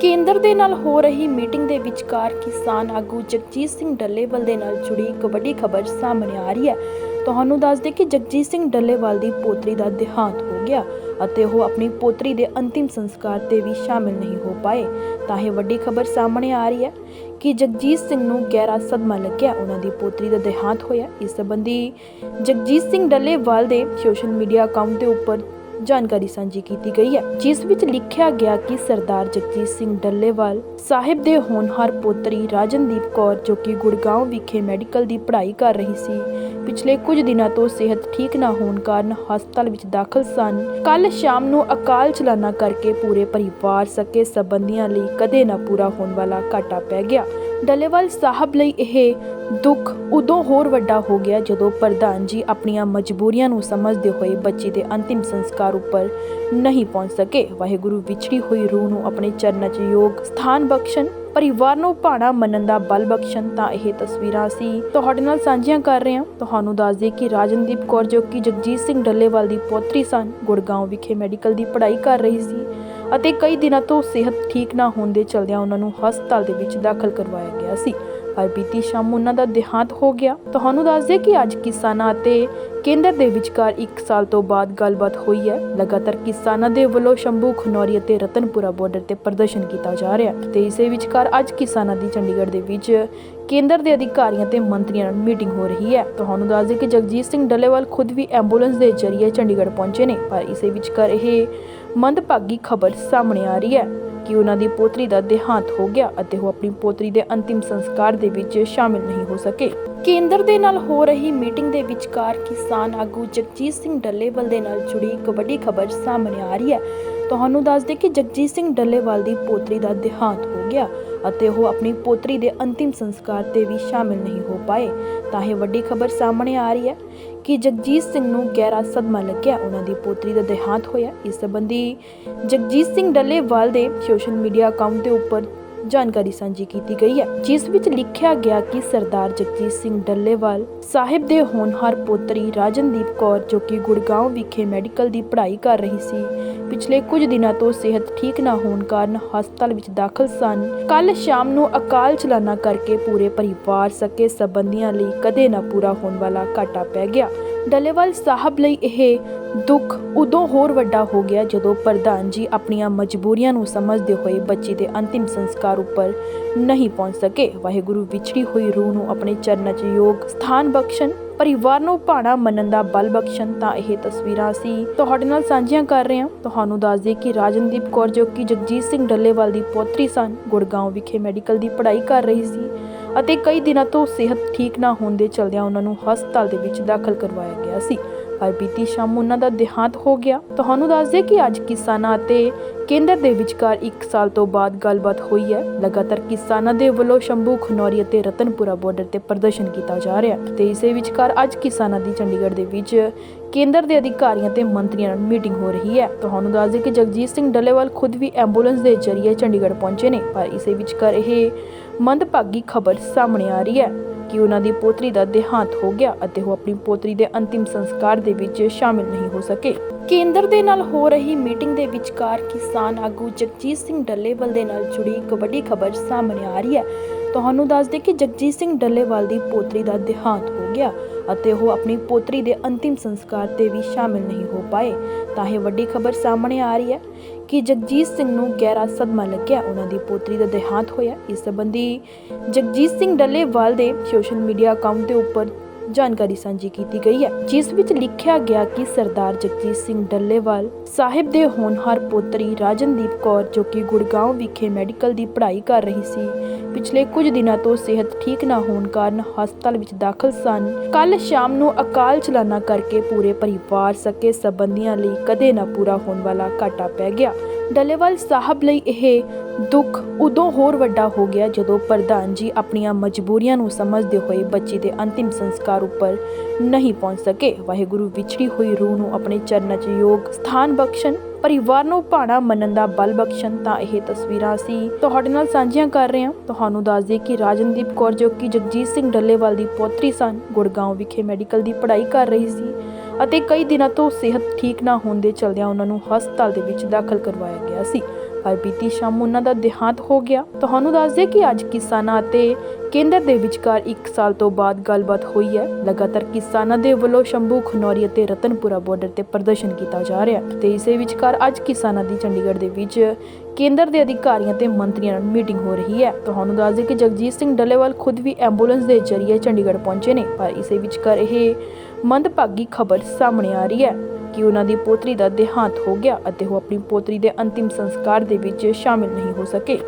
ਕੇਂਦਰ ਦੇ ਨਾਲ ਹੋ ਰਹੀ ਮੀਟਿੰਗ ਦੇ ਵਿਚਕਾਰ ਕਿਸਾਨ ਆਗੂ ਜਗਜੀਤ ਸਿੰਘ ਡੱਲੇਵਾਲ ਦੇ ਨਾਲ ਜੁੜੀ ਇੱਕ ਵੱਡੀ ਖਬਰ ਸਾਹਮਣੇ ਆ ਰਹੀ ਹੈ। ਤੁਹਾਨੂੰ ਦੱਸ ਦੇ ਕਿ ਜਗਜੀਤ ਸਿੰਘ ਡੱਲੇਵਾਲ ਦੀ ਪੋਤਰੀ ਦਾ ਦੇਹਾਂਤ ਹੋ ਗਿਆ ਅਤੇ ਉਹ ਆਪਣੀ ਪੋਤਰੀ ਦੇ ਅੰਤਿਮ ਸੰਸਕਾਰ ਤੇ ਵੀ ਸ਼ਾਮਿਲ ਨਹੀਂ ਹੋ ਪਾਏ। ਤਾਂ ਇਹ ਵੱਡੀ ਖਬਰ ਸਾਹਮਣੇ ਆ ਰਹੀ ਹੈ ਕਿ ਜਗਜੀਤ ਸਿੰਘ ਨੂੰ ਗਹਿਰਾ ਸਦਮਾ ਲੱਗਿਆ। ਉਹਨਾਂ ਦੀ ਪੋਤਰੀ ਦਾ ਦੇਹਾਂਤ ਹੋਇਆ। ਇਸ ਸੰਬੰਧੀ ਜਗਜੀਤ ਸਿੰਘ ਡੱਲੇਵਾਲ ਦੇ ਸੋਸ਼ਲ ਮੀਡੀਆ ਅਕਾਊਂਟ ਦੇ ਉੱਪਰ ਜਾਣਕਾਰੀ ਸਾਂਝੀ ਕੀਤੀ ਗਈ ਹੈ, ਜਿਸ ਵਿੱਚ ਲਿਖਿਆ ਗਿਆ ਕਿ ਸਰਦਾਰ ਜਗਜੀਤ ਸਿੰਘ ਡੱਲੇਵਾਲ ਸਾਹਿਬ ਦੇ ਹੋਣਹਾਰ ਪੋਤਰੀ ਰਾਜਨਦੀਪ ਕੌਰ, ਜੋ ਕਿ ਗੁੜਗਾਂਵ ਵਿਖੇ ਮੈਡੀਕਲ ਦੀ ਪੜ੍ਹਾਈ ਕਰ ਰਹੀ ਸੀ, ਪਿਛਲੇ ਕੁਝ ਦਿਨਾਂ ਤੋਂ ਸਿਹਤ ਠੀਕ ਨਾ ਹੋਣ ਕਾਰਨ ਹਸਪਤਾਲ ਵਿੱਚ ਦਾਖਲ ਸਨ। ਕੱਲ ਸ਼ਾਮ ਨੂੰ ਅਕਾਲ ਚਲਾਣਾ ਕਰਕੇ ਪੂਰੇ ਪਰਿਵਾਰ ਸਕੇ, ਸਬੰਧੀਆਂ ਲਈ ਕਦੇ ਨਾ ਪੂਰਾ ਹੋਣ ਵਾਲਾ ਘਾਟਾ ਪੈ ਗਿਆ। ਡੱਲੇਵਾਲ ਸਾਹਿਬ ਲਈ ਇਹ ਦੁੱਖ ਉਦੋਂ ਹੋਰ ਵੱਡਾ ਹੋ ਗਿਆ ਜਦੋਂ ਪ੍ਰਧਾਨ ਜੀ ਆਪਣੀਆਂ ਮਜਬੂਰੀਆਂ ਨੂੰ ਸਮਝਦੇ ਹੋਏ ਬੱਚੇ ਦੇ ਅੰਤਿਮ ਸੰਸਕਾਰ ਉੱਪਰ ਨਹੀਂ ਪਹੁੰਚ ਸਕੇ। ਵਾਹਿਗੁਰੂ ਵਿਛੜੀ ਹੋਈ ਰੂਹ ਨੂੰ ਆਪਣੇ ਚਰਨਾਂ 'ਚ ਯੋਗ ਸਥਾਨ ਬਖਸ਼ਣ, ਪਰਿਵਾਰ ਨੂੰ ਭਾਣਾ ਮੰਨਣ ਦਾ ਬਲ ਬਖਸ਼ਣ ਤਾਂ ਇਹ ਤਸਵੀਰਾਂ ਅਸੀਂ ਤੁਹਾਡੇ ਨਾਲ ਸਾਂਝੀਆਂ ਕਰ ਰਹੇ ਹਾਂ। ਤੁਹਾਨੂੰ ਦੱਸ ਦਈਏ ਕਿ ਰਾਜਨਦੀਪ ਕੌਰ ਜੋ ਕਿ ਜਗਜੀਤ ਸਿੰਘ ਡੱਲੇਵਾਲ ਦੀ ਪੋਤਰੀ ਸਨ ਗੁੜਗਾਉਂ ਵਿਖੇ ਮੈਡੀਕਲ ਦੀ ਪੜ੍ਹਾਈ ਕਰ ਰਹੀ ਸੀ। ਅਤੇ ਕਈ ਦਿਨਾਂ ਤੋਂ ਸਿਹਤ ਠੀਕ ਨਾ ਹੋਣ ਦੇ ਚਲਦਿਆਂ ਉਹਨਾਂ ਨੂੰ ਹਸਪਤਾਲ ਦੇ ਵਿੱਚ ਦਾਖਲ ਕਰਵਾਇਆ ਗਿਆ ਸੀ। ਪਰ ਬੀਤੀ ਸ਼ਾਮ ਉਹਨਾਂ ਦਾ ਦੇਹਾਂਤ ਹੋ ਗਿਆ। ਤੁਹਾਨੂੰ ਦੱਸ ਦਈਏ ਕਿ ਅੱਜ ਕਿਸਾਨਾਂ ਅਤੇ ਕੇਂਦਰ ਦੇ ਵਿਚਕਾਰ 1 ਸਾਲ ਤੋਂ ਬਾਅਦ ਗੱਲਬਾਤ ਹੋਈ ਹੈ। ਲਗਾਤਾਰ ਕਿਸਾਨਾਂ ਦੇ ਵੱਲੋਂ ਸ਼ੰਭੂ, ਖਨੌਰੀ ਅਤੇ ਰਤਨਪੁਰਾ ਬਾਰਡਰ ਤੇ ਪ੍ਰਦਰਸ਼ਨ ਕੀਤਾ ਜਾ ਰਿਹਾ ਤੇ ਇਸੇ ਵਿਚਕਾਰ ਅੱਜ ਕਿਸਾਨਾਂ ਦੀ ਚੰਡੀਗੜ੍ਹ ਦੇ ਵਿੱਚ ਕੇਂਦਰ ਦੇ ਅਧਿਕਾਰੀਆਂ ਤੇ ਮੰਤਰੀਆਂ ਨਾਲ ਮੀਟਿੰਗ ਹੋ ਰਹੀ ਹੈ। ਤੁਹਾਨੂੰ ਦੱਸ ਦਈਏ ਕਿ ਜਗਜੀਤ ਸਿੰਘ ਡੱਲੇਵਾਲ ਖੁਦ ਵੀ ਐਂਬੂਲੈਂਸ ਦੇ ਜ਼ਰੀਏ ਚੰਡੀਗੜ੍ਹ ਪਹੁੰਚੇ ਨੇ, ਪਰ ਇਸੇ ਵਿਚਕਾਰ ਇਹ ਮੰਦਭਾਗੀ ਖਬਰ ਸਾਹਮਣੇ ਆ ਰਹੀ ਹੈ ਕਿ ਉਹਨਾਂ ਦੀ ਪੋਤਰੀ ਦਾ ਦੇਹਾਂਤ ਹੋ ਗਿਆ ਅਤੇ ਉਹ ਆਪਣੀ ਪੋਤਰੀ ਦੇ ਅੰਤਿਮ ਸੰਸਕਾਰ ਦੇ ਵਿੱਚ ਸ਼ਾਮਿਲ ਨਹੀਂ ਹੋ ਸਕੇ। ਕੇਂਦਰ ਦੇ ਨਾਲ ਹੋ ਰਹੀ ਮੀਟਿੰਗ ਦੇ ਵਿਚਕਾਰ ਕਿਸਾਨ ਆਗੂ ਜਗਜੀਤ ਸਿੰਘ ਡੱਲੇਵਾਲ ਦੇ ਨਾਲ ਜੁੜੀ ਇੱਕ ਵੱਡੀ ਖਬਰ ਸਾਹਮਣੇ ਆ ਰਹੀ ਹੈ ਤੁਹਾਨੂੰ ਦੱਸ ਦੇ ਕਿ ਜਗਜੀਤ ਸਿੰਘ ਡੱਲੇਵਾਲ ਦੀ ਪੋਤਰੀ ਦਾ ਦੇਹਾਂਤ ਹੋ ਗਿਆ ਅਤੇ ਉਹ ਆਪਣੀ ਪੋਤਰੀ ਦੇ ਅੰਤਿਮ ਸੰਸਕਾਰ ਤੇ ਵੀ ਸ਼ਾਮਿਲ ਨਹੀਂ ਹੋ ਪਾਏ। ਤਾਂ ਇਹ ਵੱਡੀ ਖਬਰ ਸਾਹਮਣੇ ਆ ਰਹੀ ਹੈ ਕਿ ਜਗਜੀਤ ਸਿੰਘ ਨੂੰ ਗਹਿਰਾ ਸਦਮਾ ਲੱਗਿਆ। ਉਹਨਾਂ ਦੀ ਪੋਤਰੀ ਦਾ ਦੇਹਾਂਤ ਹੋਇਆ। ਇਸ ਸੰਬੰਧੀ ਜਗਜੀਤ ਸਿੰਘ ਡੱਲੇਵਾਲ ਦੇ ਸੋਸ਼ਲ ਮੀਡੀਆ ਅਕਾਊਂਟ ਦੇ ਉੱਪਰ ਜਾਣਕਾਰੀ ਸਾਂਝੀ ਕੀਤੀ ਗਈ ਹੈ, ਜਿਸ ਵਿੱਚ ਲਿਖਿਆ ਗਿਆ ਕਿ ਸਰਦਾਰ ਜਗਜੀਤ ਸਿੰਘ ਡੱਲੇਵਾਲ ਸਾਹਿਬ ਦੇ ਹੋਣਹਾਰ ਪੋਤਰੀ ਰਾਜਨਦੀਪ ਕੌਰ, ਜੋ ਕਿ ਗੁੜਗਾਂਵ ਵਿਖੇ ਮੈਡੀਕਲ ਦੀ ਪੜ੍ਹਾਈ ਕਰ ਰਹੀ ਸੀ ਪਿਛਲੇ ਕੁਝ ਦਿਨਾਂ ਤੋਂ ਸਿਹਤ ਠੀਕ ਨਾ ਹੋਣ ਕਾਰਨ ਹਸਪਤਾਲ ਵਿੱਚ ਦਾਖਲ ਸਨ। ਕੱਲ ਸ਼ਾਮ ਨੂੰ ਅਕਾਲ ਚਲਾਣਾ ਕਰਕੇ ਪੂਰੇ ਪਰਿਵਾਰ ਸਕੇ ਸੰਬੰਧੀਆਂ ਲਈ ਕਦੇ ਨਾ ਪੂਰਾ ਹੋਣ ਵਾਲਾ ਘਾਟਾ ਪੈ ਗਿਆ। ਡੱਲੇਵਾਲ ਸਾਹਿਬ ਲਈ ਇਹ ਦੁੱਖ ਉਦੋਂ ਹੋਰ ਵੱਡਾ ਹੋ ਗਿਆ ਜਦੋਂ ਪ੍ਰਧਾਨ ਜੀ ਆਪਣੀਆਂ ਮਜਬੂਰੀਆਂ ਨੂੰ ਸਮਝਦੇ ਹੋਏ ਬੱਚੇ ਦੇ ਅੰਤਿਮ ਸੰਸਕਾਰ ਉੱਪਰ ਨਹੀਂ ਪਹੁੰਚ ਸਕੇ। ਵਾਹਿਗੁਰੂ ਵਿਛੜੀ ਹੋਈ ਰੂਹ ਨੂੰ ਆਪਣੇ ਚਰਨਾਂ 'ਚ ਯੋਗ ਸਥਾਨ ਬਖਸ਼ਣ ਪਰਿਵਾਰ ਨੂੰ ਭਾਣਾ ਮੰਨਣ ਦਾ ਬਲ ਬਖਸ਼ਣ ਤਾਂ ਇਹ ਤਸਵੀਰਾਂ ਅਸੀਂ ਤੁਹਾਡੇ ਨਾਲ ਸਾਂਝੀਆਂ ਕਰ ਰਹੇ ਹਾਂ। ਤੁਹਾਨੂੰ ਦੱਸ ਦਈਏ ਕਿ ਰਾਜਨਦੀਪ ਕੌਰ ਜੋ ਕਿ ਜਗਜੀਤ ਸਿੰਘ ਡੱਲੇਵਾਲ ਦੀ ਪੋਤਰੀ ਸਨ ਗੁੜਗਾਉਂ ਵਿਖੇ ਮੈਡੀਕਲ ਦੀ ਪੜ੍ਹਾਈ ਕਰ ਰਹੀ ਸੀ ਅਤੇ ਕਈ ਦਿਨਾਂ ਤੋਂ ਸਿਹਤ ਠੀਕ ਨਾ ਹੋਣ ਦੇ ਚਲਦਿਆਂ ਉਹਨਾਂ ਨੂੰ ਹਸਪਤਾਲ ਦੇ ਵਿੱਚ ਦਾਖਲ ਕਰਵਾਇਆ ਗਿਆ ਸੀ। ਪਰ ਬੀਤੀ ਸ਼ਾਮ ਉਹਨਾਂ ਦਾ ਦੇਹਾਂਤ ਹੋ ਗਿਆ। ਤੁਹਾਨੂੰ ਦੱਸ ਦਈਏ ਕਿ ਅੱਜ ਕਿਸਾਨਾਂ ਅਤੇ ਕੇਂਦਰ ਦੇ ਵਿਚਕਾਰ 1 ਸਾਲ ਤੋਂ ਬਾਅਦ ਗੱਲਬਾਤ ਹੋਈ ਹੈ। ਲਗਾਤਾਰ ਕਿਸਾਨਾਂ ਦੇ ਵੱਲੋਂ ਸ਼ੰਭੂ, ਖਨੌਰੀ ਅਤੇ ਰਤਨਪੁਰਾ ਬਾਰਡਰ ਤੇ ਪ੍ਰਦਰਸ਼ਨ ਕੀਤਾ ਜਾ ਰਿਹਾ ਹੈ ਤੇ ਇਸੇ ਵਿਚਕਾਰ ਅੱਜ ਕਿਸਾਨਾਂ ਦੀ ਚੰਡੀਗੜ੍ਹ ਦੇ ਵਿੱਚ ਕੇਂਦਰ ਦੇ ਅਧਿਕਾਰੀਆਂ ਤੇ ਮੰਤਰੀਆਂ ਨਾਲ ਮੀਟਿੰਗ ਹੋ ਰਹੀ ਹੈ। ਤੁਹਾਨੂੰ ਦੱਸ ਦਈਏ ਕਿ ਜਗਜੀਤ ਸਿੰਘ ਡੱਲੇਵਾਲ ਖੁਦ ਵੀ ਐਂਬੂਲੈਂਸ ਦੇ ਜ਼ਰੀਏ ਚੰਡੀਗੜ੍ਹ ਪਹੁੰਚੇ ਨੇ, ਪਰ ਇਸੇ ਵਿਚਕਾਰ ਇਹ ਮੰਦਭਾਗੀ ਖਬਰ ਸਾਹਮਣੇ ਆ ਰਹੀ ਹੈ। ਕਿ ਉਹਨਾਂ ਦੀ ਪੋਤਰੀ ਦਾ ਦੇਹਾਂਤ ਹੋ ਗਿਆ ਅਤੇ ਉਹ ਆਪਣੀ ਪੋਤਰੀ ਦੇ ਅੰਤਿਮ ਸੰਸਕਾਰ ਦੇ ਵਿੱਚ ਸ਼ਾਮਿਲ ਨਹੀਂ ਹੋ ਸਕੇ। ਕੇਂਦਰ ਦੇ ਨਾਲ ਹੋ ਰਹੀ ਮੀਟਿੰਗ ਦੇ ਵਿਚਕਾਰ ਕਿਸਾਨ ਆਗੂ ਜਗਜੀਤ ਸਿੰਘ ਡੱਲੇਵਾਲ ਦੇ ਨਾਲ ਜੁੜੀ ਇੱਕ ਵੱਡੀ ਖਬਰ ਸਾਹਮਣੇ ਆ ਰਹੀ ਹੈ। ਤੁਹਾਨੂੰ ਦੱਸ ਦੇ ਕਿ ਜਗਜੀਤ ਸਿੰਘ ਡੱਲੇਵਾਲ ਦੀ ਪੋਤਰੀ ਦਾ ਦੇਹਾਂਤ ਹੋ ਗਿਆ ਅਤੇ ਉਹ ਆਪਣੀ ਪੋਤਰੀ ਦੇ ਅੰਤਿਮ ਸੰਸਕਾਰ ਤੇ ਵੀ ਸ਼ਾਮਿਲ ਨਹੀਂ ਹੋ ਪਾਏ। ਤਾਂ ਇਹ ਵੱਡੀ ਖਬਰ ਸਾਹਮਣੇ ਆ ਰਹੀ ਹੈ ਕਿ ਜਗਜੀਤ ਸਿੰਘ ਨੂੰ ਗਹਿਰਾ ਸਦਮਾ ਲੱਗਿਆ। ਉਹਨਾਂ ਦੀ ਪੋਤਰੀ ਦਾ ਦੇਹਾਂਤ ਹੋਇਆ। ਇਸ ਸੰਬੰਧੀ ਜਗਜੀਤ ਸਿੰਘ ਡੱਲੇਵਾਲ ਦੇ ਸੋਸ਼ਲ ਮੀਡੀਆ ਅਕਾਊਂਟ ਦੇ ਉੱਪਰ ਜਾਣਕਾਰੀ ਸਾਂਝੀ ਕੀਤੀ ਗਈ ਹੈ, ਜਿਸ ਵਿੱਚ ਲਿਖਿਆ ਗਿਆ ਕਿ ਸਰਦਾਰ ਜਗਜੀਤ ਸਿੰਘ ਡੱਲੇਵਾਲ ਸਾਹਿਬ ਦੇ ਹੋਣਹਾਰ ਪੋਤਰੀ ਰਾਜਨਦੀਪ ਕੌਰ, ਜੋ ਕਿ ਗੁੜਗਾਂਵ ਵਿਖੇ ਮੈਡੀਕਲ ਦੀ ਪੜ੍ਹਾਈ ਕਰ ਰਹੀ ਸੀ, ਪਿਛਲੇ ਕੁਝ ਦਿਨਾਂ ਤੋਂ ਸਿਹਤ ਠੀਕ ਨਾ ਹੋਣ ਕਾਰਨ ਹਸਪਤਾਲ ਵਿੱਚ ਦਾਖਲ ਸਨ। ਕੱਲ ਸ਼ਾਮ ਨੂੰ ਅਕਾਲ ਚਲਾਣਾ ਕਰਕੇ ਪੂਰੇ ਪਰਿਵਾਰ ਸਕੇ, ਸਬੰਧੀਆਂ ਲਈ ਕਦੇ ਨਾ ਪੂਰਾ ਹੋਣ ਵਾਲਾ ਘਾਟਾ ਪੈ ਗਿਆ। ਡੱਲੇਵਾਲ ਸਾਹਿਬ ਲਈ ਇਹ ਦੁੱਖ ਉਦੋਂ ਹੋਰ ਵੱਡਾ ਹੋ ਗਿਆ ਜਦੋਂ ਪ੍ਰਧਾਨ ਜੀ ਆਪਣੀਆਂ ਮਜਬੂਰੀਆਂ ਨੂੰ ਸਮਝਦੇ ਹੋਏ ਬੱਚੀ ਦੇ ਅੰਤਿਮ ਸੰਸਕਾਰ ਉੱਪਰ ਨਹੀਂ ਪਹੁੰਚ ਸਕੇ। ਵਾਹਿਗੁਰੂ ਵਿਛੜੀ ਹੋਈ ਰੂਹ ਨੂੰ ਆਪਣੇ ਚਰਨਾਂ 'ਚ ਯੋਗ ਸਥਾਨ ਬਖਸ਼ਣ, ਪਰਿਵਾਰ ਨੂੰ ਭਾਣਾ ਮੰਨਣ ਦਾ ਬਲ ਬਖਸ਼ਣ ਤਾਂ ਇਹ ਤਸਵੀਰਾਂ ਅਸੀਂ ਤੁਹਾਡੇ ਨਾਲ ਸਾਂਝੀਆਂ ਕਰ ਰਹੇ ਹਾਂ। ਤੁਹਾਨੂੰ ਦੱਸ ਦਈਏ ਕਿ ਰਾਜਨਦੀਪ ਕੌਰ ਜੋ ਕਿ ਜਗਜੀਤ ਸਿੰਘ ਡੱਲੇਵਾਲ ਦੀ ਪੋਤਰੀ ਸਨ ਗੁੜਗਾਉਂ ਵਿਖੇ ਮੈਡੀਕਲ ਦੀ ਪੜ੍ਹਾਈ ਕਰ ਰਹੀ ਸੀ ਅਤੇ ਕਈ ਦਿਨਾਂ ਤੋਂ ਸਿਹਤ ਠੀਕ ਨਾ ਹੋਣ ਦੇ ਚਲਦਿਆਂ ਉਹਨਾਂ ਨੂੰ ਹਸਪਤਾਲ ਦੇ ਵਿੱਚ ਦਾਖਲ ਕਰਵਾਇਆ ਗਿਆ ਸੀ। ਪਰ ਬੀਤੀ ਸ਼ਾਮ ਉਹਨਾਂ ਦਾ ਦੇਹਾਂਤ ਹੋ ਗਿਆ। ਤੁਹਾਨੂੰ ਦੱਸ ਦਈਏ ਕਿ ਅੱਜ ਕਿਸਾਨਾਂ ਅਤੇ ਕੇਂਦਰ ਦੇ ਵਿਚਕਾਰ 1 ਸਾਲ ਤੋਂ ਬਾਅਦ ਗੱਲਬਾਤ ਹੋਈ ਹੈ। ਲਗਾਤਾਰ ਕਿਸਾਨਾਂ ਦੇ ਵੱਲੋਂ ਸ਼ੰਭੂ, ਖਨੌਰੀ ਅਤੇ ਰਤਨਪੁਰਾ ਬਾਰਡਰ ਤੇ ਪ੍ਰਦਰਸ਼ਨ ਕੀਤਾ ਜਾ ਰਿਹਾ ਹੈ ਤੇ ਇਸੇ ਵਿਚਕਾਰ ਅੱਜ ਕਿਸਾਨਾਂ ਦੀ ਚੰਡੀਗੜ੍ਹ ਦੇ ਵਿੱਚ ਕੇਂਦਰ ਦੇ ਅਧਿਕਾਰੀਆਂ ਤੇ ਮੰਤਰੀਆਂ ਨਾਲ ਮੀਟਿੰਗ ਹੋ ਰਹੀ ਹੈ। ਤੁਹਾਨੂੰ ਦੱਸ ਦਈਏ ਕਿ ਜਗਜੀਤ ਸਿੰਘ ਡੱਲੇਵਾਲ ਖੁਦ ਵੀ ਐਂਬੂਲੈਂਸ ਦੇ ਜ਼ਰੀਏ ਚੰਡੀਗੜ੍ਹ ਪਹੁੰਚੇ ਨੇ, ਪਰ ਇਸੇ ਵਿਚਕਾਰ ਇਹ ਮੰਦਭਾਗੀ ਖਬਰ ਸਾਹਮਣੇ ਆ ਰਹੀ ਹੈ। ਕਿ ਉਹਨਾਂ ਦੀ ਪੋਤਰੀ ਦਾ ਦੇਹਾਂਤ ਹੋ ਗਿਆ ਅਤੇ ਉਹ ਆਪਣੀ ਪੋਤਰੀ ਦੇ ਅੰਤਿਮ ਸੰਸਕਾਰ ਦੇ ਵਿੱਚ ਸ਼ਾਮਿਲ ਨਹੀਂ ਹੋ ਸਕੇ।